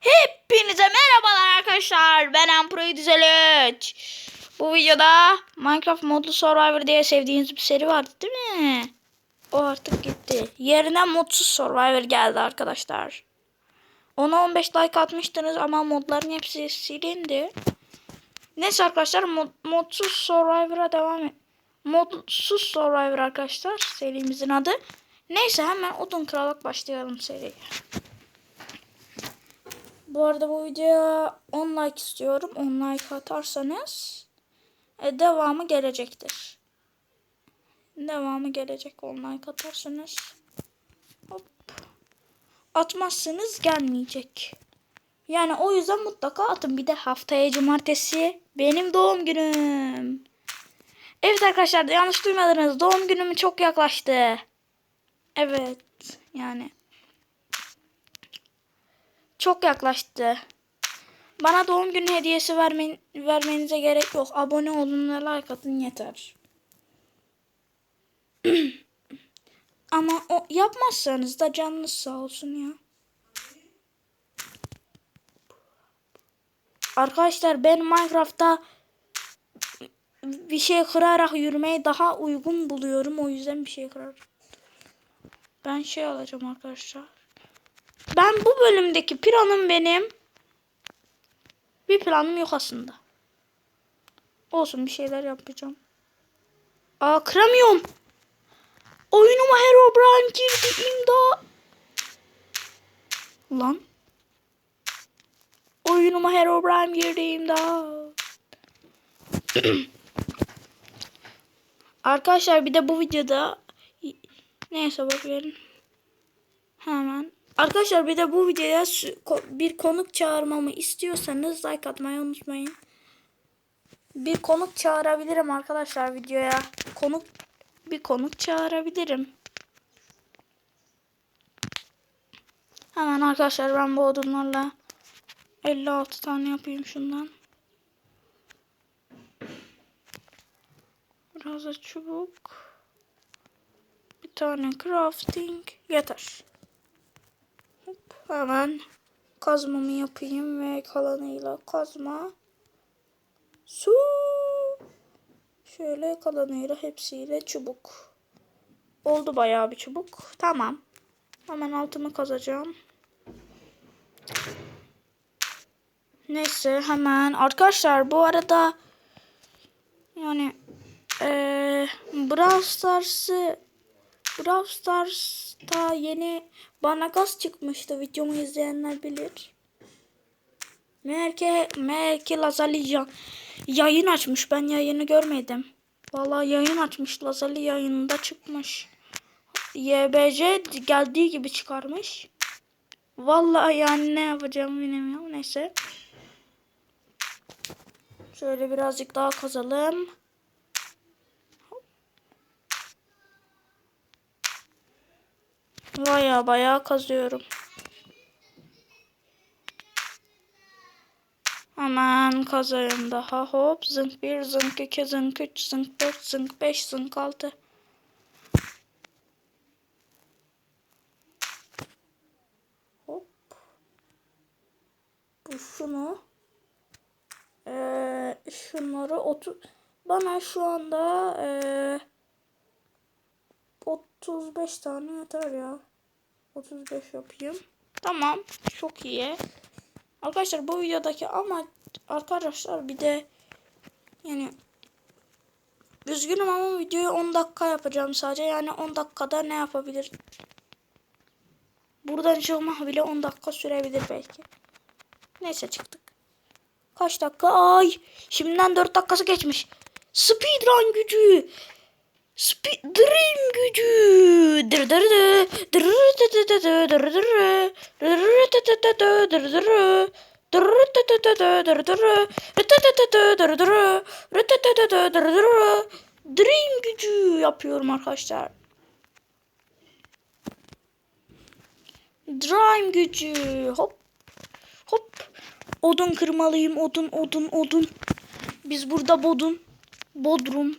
Hepinize merhabalar arkadaşlar. Ben Empro'yu düzelüç. Bu videoda Minecraft modlu Survivor diye sevdiğiniz bir seri vardı değil mi? O artık gitti. Yerine modsuz Survivor geldi arkadaşlar. Ona 15 like atmıştınız ama modların hepsi silindi. Neyse arkadaşlar mod, modsuz Survivor'a devam et. Modsuz Survivor arkadaşlar serimizin adı. Neyse hemen Odun Krallık başlayalım seriye. Bu arada bu videoya 10 like istiyorum. 10 like atarsanız e, devamı gelecektir. Devamı gelecek 10 like atarsanız. Hop. Atmazsanız gelmeyecek. Yani o yüzden mutlaka atın. Bir de haftaya cumartesi benim doğum günüm. Evet arkadaşlar yanlış duymadınız. Doğum günüm çok yaklaştı. Evet yani. Çok yaklaştı. Bana doğum günü hediyesi vermen, vermenize gerek yok. Abone olun ve like atın yeter. Ama o yapmazsanız da canınız sağ olsun ya. Arkadaşlar ben Minecraft'ta bir şey kırarak yürümeyi daha uygun buluyorum. O yüzden bir şey kırarak. Ben şey alacağım arkadaşlar. Ben bu bölümdeki planım benim. Bir planım yok aslında. Olsun bir şeyler yapacağım. Aa kıramıyorum. Oyunuma Herobrine girdi imdat. Lan. Oyunuma Herobrine girdi imdat. Arkadaşlar bir de bu videoda neyse bakıyorum. Hemen. Arkadaşlar bir de bu videoya bir konuk çağırmamı istiyorsanız like atmayı unutmayın. Bir konuk çağırabilirim arkadaşlar videoya. Konuk bir konuk çağırabilirim. Hemen arkadaşlar ben bu odunlarla 56 tane yapayım şundan. Biraz da çubuk. Bir tane crafting yeter. Hemen kazmamı yapayım ve kalanıyla kazma. Su. Şöyle kalanıyla hepsiyle çubuk. Oldu bayağı bir çubuk. Tamam. Hemen altımı kazacağım. Neyse hemen arkadaşlar bu arada yani ee, Brawl Stars'ı Brawl Stars'ta yeni bana gaz çıkmıştı. Videomu izleyenler bilir. Meğer ki, meğer ki Lazali yayın açmış. Ben yayını görmedim. Vallahi yayın açmış. Lazali yayınında çıkmış. YBC geldiği gibi çıkarmış. Vallahi yani ne yapacağımı bilmiyorum. Neyse. Şöyle birazcık daha kazalım. Baya baya kazıyorum. Hemen kazayım daha hop zınk bir zınk iki zınk üç zınk dört zınk beş zınk altı. Hop. Bu şunu. Ee, şunları otur. Bana şu anda ee, 35 tane yeter ya. 35 yapayım. Tamam. Çok iyi. Arkadaşlar bu videodaki ama arkadaşlar bir de yani üzgünüm ama videoyu 10 dakika yapacağım sadece. Yani 10 dakikada ne yapabilir? Buradan çıkmak bile 10 dakika sürebilir belki. Neyse çıktık. Kaç dakika? Ay! Şimdiden 4 dakikası geçmiş. Speedrun gücü. Speed Dream gücü. Dream gücü yapıyorum arkadaşlar. Dream gücü. Hop. Hop. Odun kırmalıyım. Odun, odun, odun. Biz burada bodun. Bodrum.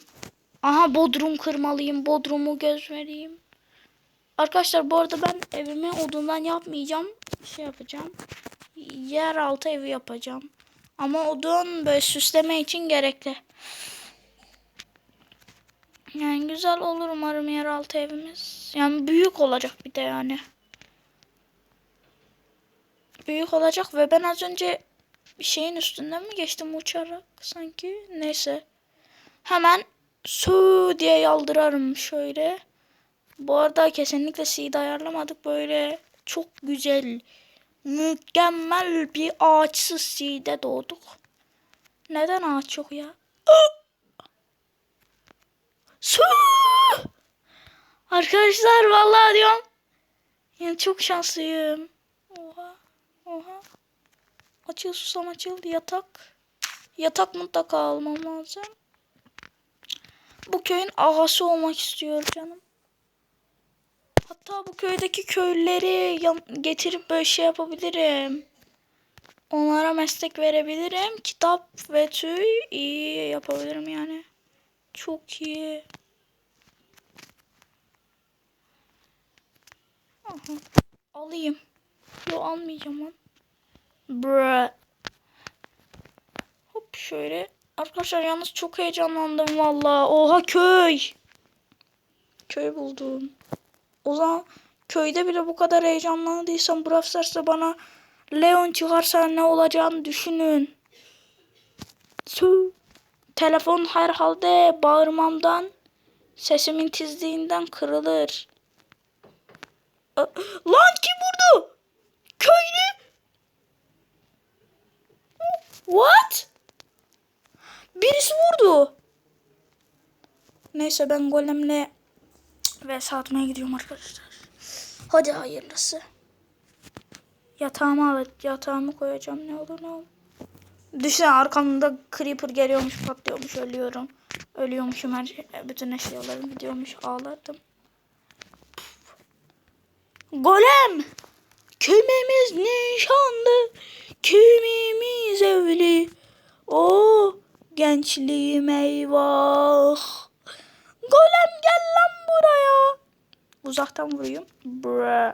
Aha bodrum kırmalıyım. Bodrumu göz vereyim. Arkadaşlar bu arada ben evimi odundan yapmayacağım. Şey yapacağım. yeraltı evi yapacağım. Ama odun böyle süsleme için gerekli. Yani güzel olur umarım yeraltı evimiz. Yani büyük olacak bir de yani. Büyük olacak ve ben az önce bir şeyin üstünden mi geçtim uçarak sanki. Neyse. Hemen su diye yaldırarım şöyle. Bu arada kesinlikle seed ayarlamadık. Böyle çok güzel, mükemmel bir ağaçsız seed'e doğduk. Neden ağaç yok ya? Su! Arkadaşlar vallahi diyorum. Yani çok şanslıyım. Oha. Oha. Açıl susam açıl. Yatak. Yatak mutlaka almam lazım. Bu köyün ağası olmak istiyor canım. Hatta bu köydeki köylüleri getirip böyle şey yapabilirim. Onlara meslek verebilirim. Kitap ve tüy iyi yapabilirim yani. Çok iyi. Aha. Alayım. Yo almayacağım lan. Hop şöyle. Arkadaşlar yalnız çok heyecanlandım valla. Oha köy. Köy buldum. O zaman köyde bile bu kadar heyecanlandıysam Brawl bana Leon çıkarsa ne olacağını düşünün. Su. Telefon herhalde bağırmamdan sesimin tizliğinden kırılır. Lan kim vurdu? Köylü. What? Birisi vurdu. Neyse ben golemle ve satmaya gidiyorum arkadaşlar. Hadi hayırlısı. Yatağıma evet yatağımı koyacağım ne olur ne olur. Düşünsene arkamda creeper geliyormuş patlıyormuş ölüyorum. Ölüyormuşum her şey, bütün eşyalarım gidiyormuş ağlardım. Golem! Kimimiz nişanlı, kimimiz evli. O gençliğim eyvah. Golem gel lan buraya. Uzaktan vurayım. Bruh.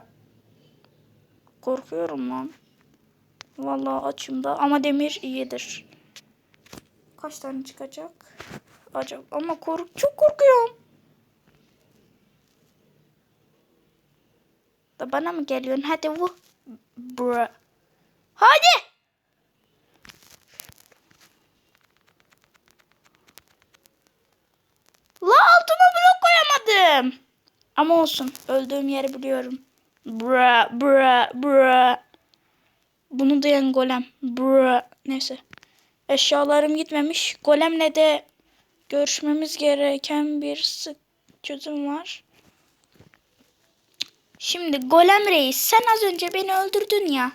Korkuyorum lan. Vallahi açım da ama demir iyidir. Kaç tane çıkacak? Acaba ama kork çok korkuyorum. Da bana mı geliyorsun? Hadi vur. Bruh. Hadi. La altıma blok koyamadım. Ama olsun. Öldüğüm yeri biliyorum. Bra bra bra. Bunu duyan golem. Bra. Neyse. Eşyalarım gitmemiş. Golemle de görüşmemiz gereken bir sık çözüm var. Şimdi Golem Reis sen az önce beni öldürdün ya.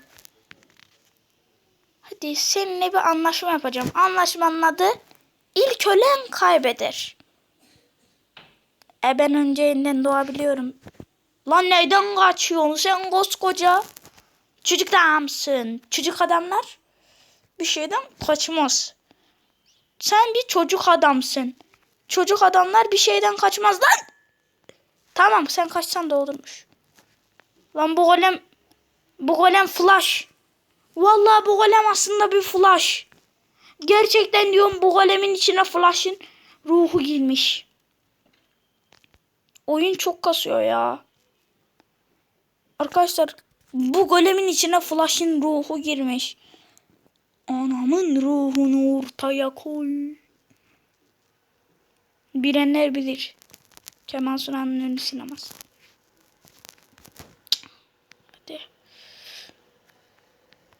Hadi seninle bir anlaşma yapacağım. Anlaşmanın adı ilk ölen kaybeder. E ben önce yeniden doğabiliyorum. Lan neyden kaçıyorsun sen koskoca? Çocuk adamsın. Çocuk adamlar bir şeyden kaçmaz. Sen bir çocuk adamsın. Çocuk adamlar bir şeyden kaçmaz lan. Tamam sen kaçsan da olurmuş. Lan bu golem bu golem flash. Vallahi bu golem aslında bir flash. Gerçekten diyorum bu golemin içine flash'ın ruhu girmiş. Oyun çok kasıyor ya. Arkadaşlar bu golemin içine flash'ın ruhu girmiş. Anamın ruhunu ortaya koy. Bilenler bilir. Kemal Sunal'ın ünlü sineması. Hadi.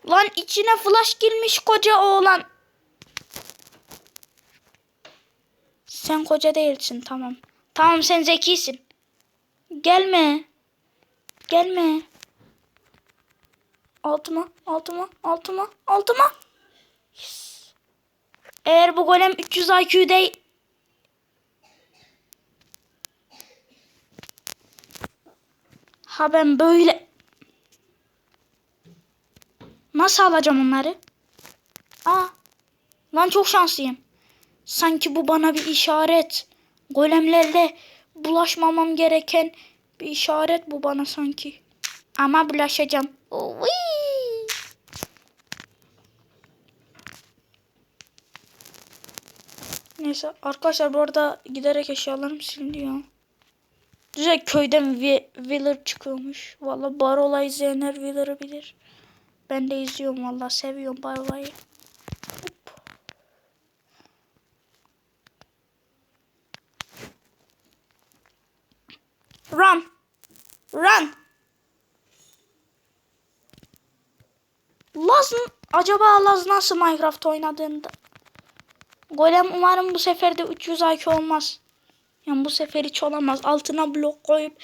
Lan içine flash girmiş koca oğlan. Sen koca değilsin tamam. Tamam sen zekisin. Gelme. Gelme. Altıma, altıma, altıma, altıma. Yes. Eğer bu golem 300 IQ değil. Ha ben böyle. Nasıl alacağım onları? Aa. Lan çok şanslıyım. Sanki bu bana bir işaret golemlerle bulaşmamam gereken bir işaret bu bana sanki. Ama bulaşacağım. Uy. Neyse arkadaşlar bu arada giderek eşyalarım siliniyor. Direkt köyden Wheeler çıkıyormuş. Valla bar olay izleyenler Wheeler'ı bilir. Ben de izliyorum valla seviyorum Barola'yı. Acaba Laz nasıl Minecraft oynadığında? Golem umarım bu sefer de 300 IQ olmaz. Yani bu sefer hiç olamaz. Altına blok koyup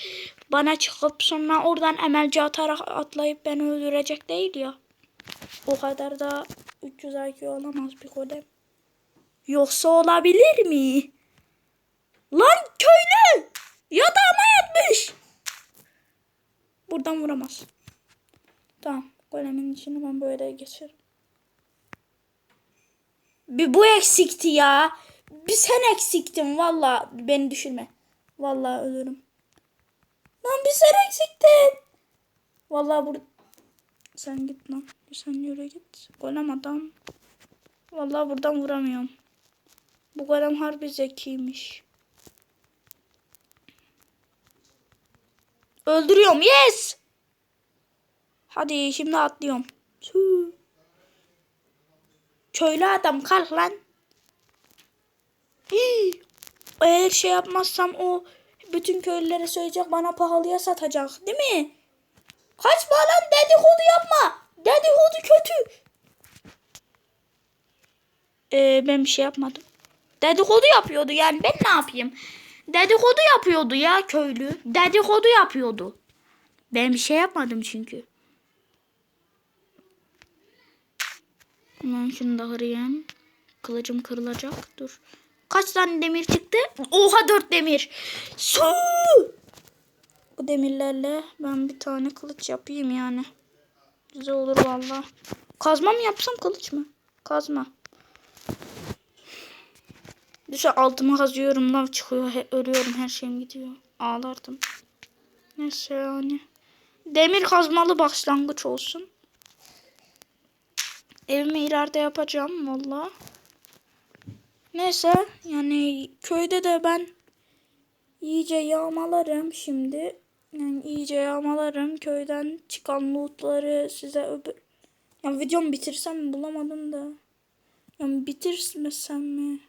bana çıkıp sonra oradan emelci atarak atlayıp beni öldürecek değil ya. O kadar da 300 IQ olamaz bir golem. Yoksa olabilir mi? Lan köylü! Yatağıma yatmış! Buradan vuramaz. Tamam. Golemin içini ben böyle geçerim. Bir bu eksikti ya. Bir sen eksiktin valla. Beni düşürme. Valla ölürüm. Lan bir sen eksiktin. Valla bur sen git lan. Sen yürü git. Golem adam. Valla buradan vuramıyorum. Bu golem harbi zekiymiş. Öldürüyorum. Yes. Hadi şimdi atlıyorum. Su. Köylü adam kalk lan. Hii. Eğer şey yapmazsam o bütün köylülere söyleyecek bana pahalıya satacak değil mi? Kaçma lan dedikodu yapma. Dedikodu kötü. Ee, ben bir şey yapmadım. Dedikodu yapıyordu yani ben ne yapayım? Dedikodu yapıyordu ya köylü. Dedikodu yapıyordu. Ben bir şey yapmadım çünkü. Hemen şunu da kırayım. Kılıcım kırılacak. Dur. Kaç tane demir çıktı? Oha dört demir. Su! Bu demirlerle ben bir tane kılıç yapayım yani. Güzel olur valla. Kazma mı yapsam kılıç mı? Kazma. Düşe altıma kazıyorum lav çıkıyor. He, ölüyorum her şeyim gidiyor. Ağlardım. Neyse yani. Demir kazmalı başlangıç olsun. Evimi ileride yapacağım valla. Neyse yani köyde de ben iyice yağmalarım şimdi. Yani iyice yağmalarım. Köyden çıkan lootları size öbür... Yani videomu bitirsem bulamadım da. Yani bitirmesem mi?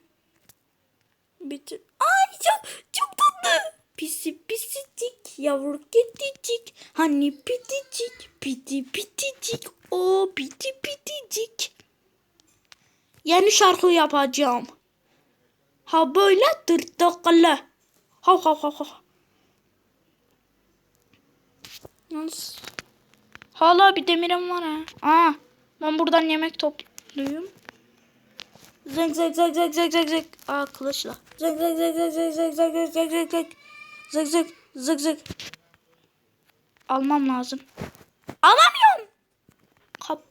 Bitir... Ay çok, çok tatlı. Pisi pisicik yavru kedicik. Hani piticik piti piticik. O piti piticik. Yeni şarkı yapacağım. Ha böyle tırtıklı. Ha ha ha ha. Yalnız hala bir demirim var ha. Aa, ben buradan yemek topluyorum. Zek zek zek zek zek zek zek. Aa kılıçla. Zek zek zek zek zek zek zek zek zek zek Zek zek zek zek. Almam lazım. Alamıyorum. Kap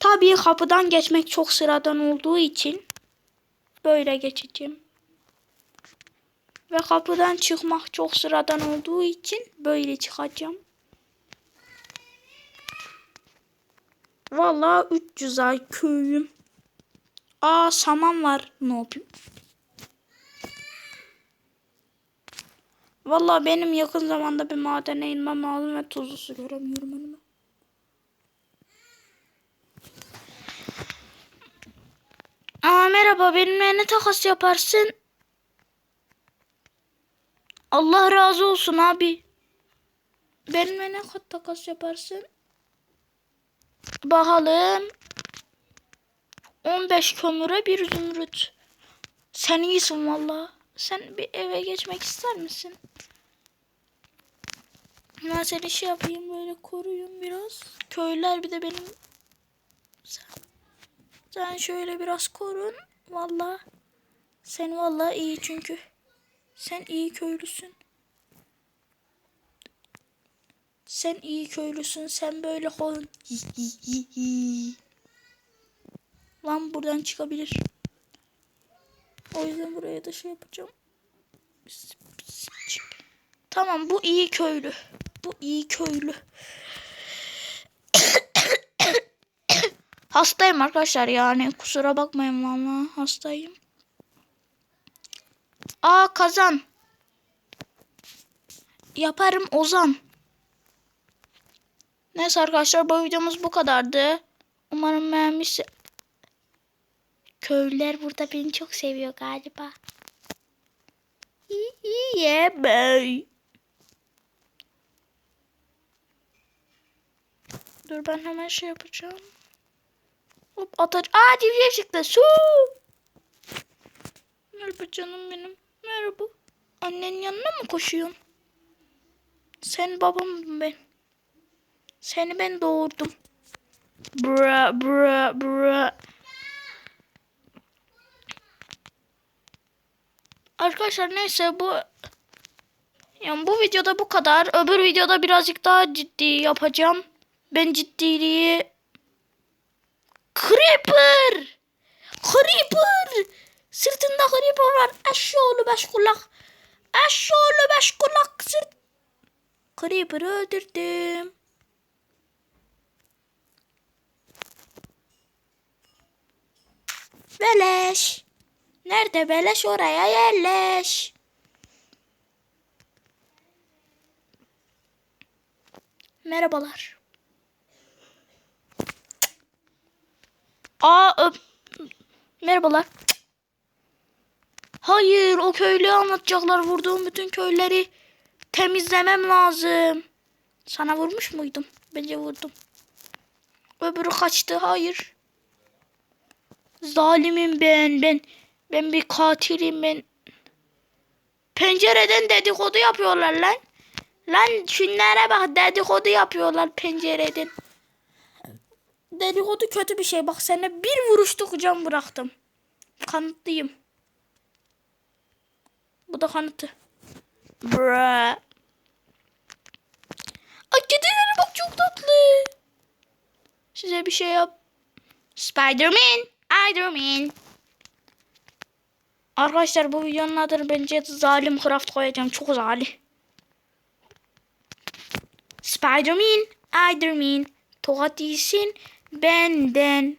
Tabii kapıdan geçmek çok sıradan olduğu için böyle geçeceğim. Ve kapıdan çıkmak çok sıradan olduğu için böyle çıkacağım. Vallahi 300 ay köyüm. Aa saman var. Ne yapayım? Vallahi benim yakın zamanda bir madene inmem lazım ve tuzlu su göremiyorum önüme. Aa merhaba benimle ne takas yaparsın? Allah razı olsun abi. Benimle ne takas yaparsın? Bakalım. 15 kömüre bir zümrüt. Sen iyisin valla. Sen bir eve geçmek ister misin? Ben seni şey yapayım böyle koruyayım biraz. Köylüler bir de benim... Sen, sen şöyle biraz korun. Valla. Sen valla iyi çünkü. Sen iyi köylüsün. Sen iyi köylüsün. Sen böyle korun. Lan buradan çıkabilir. O yüzden buraya da şey yapacağım. Tamam bu iyi köylü. Bu iyi köylü. Hastayım arkadaşlar yani kusura bakmayın valla hastayım. Aa kazan. Yaparım Ozan. Neyse arkadaşlar bu videomuz bu kadardı. Umarım beğenmişsiniz. Köylüler burada beni çok seviyor galiba. Yeah boy. Dur ben hemen şey yapacağım. Hop atar. Aa civciv çıktı. Su. Merhaba canım benim. Merhaba. Annenin yanına mı koşuyorsun? Sen babamım ben. Seni ben doğurdum. Bra bra bra. Arkadaşlar neyse bu yani bu videoda bu kadar. Öbür videoda birazcık daha ciddi yapacağım. Ben ciddiliği Creeper! Creeper! Sırtında creeper var. Eşşoğlu beş kulak. Eşşoğlu beş kulak sırt. Creeper'ı öldürdüm. Beleş. Nerede beleş oraya yerleş. Merhabalar. Aa öp. Merhabalar. Hayır o köylüyü anlatacaklar. Vurduğum bütün köyleri temizlemem lazım. Sana vurmuş muydum? Bence vurdum. Öbürü kaçtı. Hayır. Zalimim ben. Ben ben bir katilim ben. Pencereden dedikodu yapıyorlar lan. Lan şunlara bak dedikodu yapıyorlar pencereden. Dedikodu kötü bir şey. Bak sana bir vuruşluk can bıraktım. Kanıtlıyım. Bu da kanıtı. Bra. Ay kedileri bak çok tatlı. Size bir şey yap. Spiderman. Spiderman. Arkadaşlar bu videonun adını bence zalim craft koyacağım. Çok zalim. Spiderman. Spiderman. Tokat iyisin benden.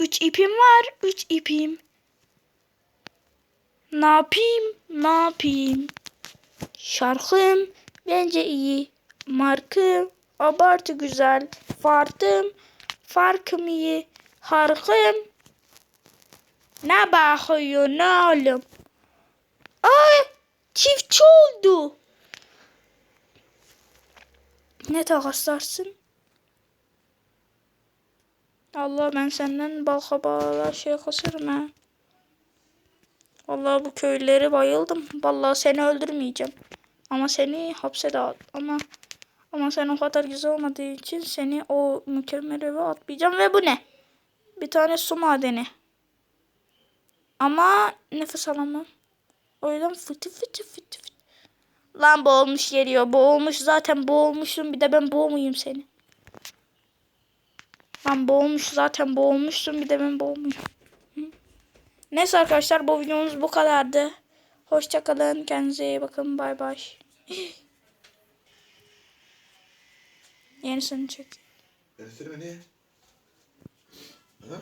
Üç ipim var. Üç ipim. Ne yapayım? Ne yapayım? Şarkım bence iyi. Markım abartı güzel. Fartım farkım iyi. Harkım ne bakıyor ne oğlum? Ay çiftçi oldu. Ne takaslarsın? Allah ben senden bal kabağı şey kasarım ha. Vallahi bu köylüleri bayıldım. Vallahi seni öldürmeyeceğim. Ama seni hapse de at. Ama ama sen o kadar güzel olmadığı için seni o mükemmel eve atmayacağım. Ve bu ne? Bir tane su madeni. Ama nefes alamam. O yüzden fıtı fıtı fıtı fıtı. Lan boğulmuş geliyor. Boğulmuş zaten boğulmuşsun. Bir de ben boğmayayım seni. Lan boğulmuş zaten boğulmuşsun. Bir de ben boğmayayım. Neyse arkadaşlar bu videomuz bu kadardı. Hoşçakalın. Kendinize iyi bakın. Bay bay. Yenisini çek. Söyleme niye? Ha?